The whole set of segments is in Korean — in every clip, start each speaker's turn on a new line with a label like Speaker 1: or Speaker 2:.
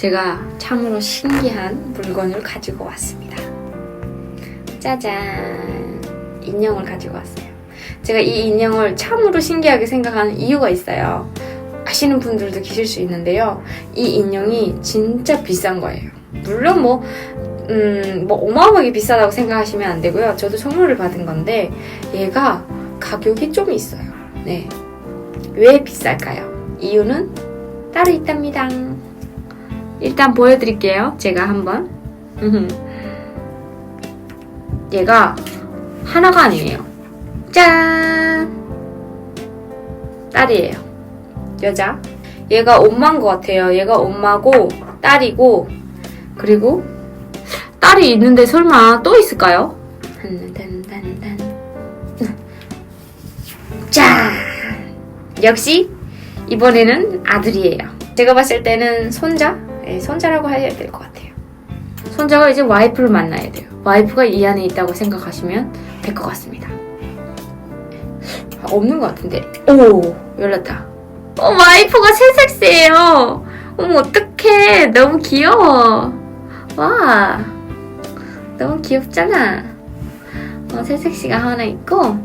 Speaker 1: 제가 참으로 신기한 물건을 가지고 왔습니다. 짜잔! 인형을 가지고 왔어요. 제가 이 인형을 참으로 신기하게 생각하는 이유가 있어요. 아시는 분들도 계실 수 있는데요. 이 인형이 진짜 비싼 거예요. 물론 뭐, 음, 뭐 어마어마하게 비싸다고 생각하시면 안 되고요. 저도 선물을 받은 건데 얘가 가격이 좀 있어요. 네. 왜 비쌀까요? 이유는 따로 있답니다. 일단 보여드릴게요. 제가 한번. 얘가 하나가 아니에요. 짠! 딸이에요. 여자. 얘가 엄마인 것 같아요. 얘가 엄마고, 딸이고, 그리고 딸이 있는데 설마 또 있을까요? 짠! 역시 이번에는 아들이에요. 제가 봤을 때는 손자? 네, 손자라고 해야 될 것 같아요. 손자가 이제 와이프를 만나야 돼요. 와이프가 이 안에 있다고 생각하시면 될 것 같습니다. 아, 없는 것 같은데. 오, 열렸다. 어, 와이프가 새색시예요. 어머, 어떡해. 너무 귀여워. 와. 너무 귀엽잖아. 어, 새색시가 하나 있고.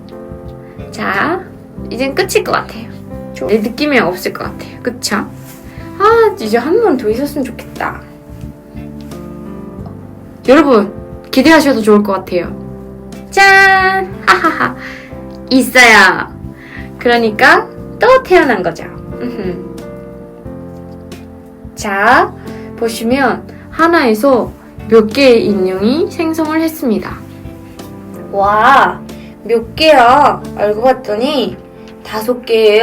Speaker 1: 자, 이젠 끝일 것 같아요. 내 느낌이 없을 것 같아요. 그쵸? 아, 이제 한 번 더 있었으면 좋겠다. 여러분, 기대하셔도 좋을 것 같아요. 짠! 하하하. 있어요. 그러니까 또 태어난 거죠. 자, 보시면 하나에서 몇 개의 인형이 생성을 했습니다. 와, 몇 개야? 알고 봤더니 다섯 개예요.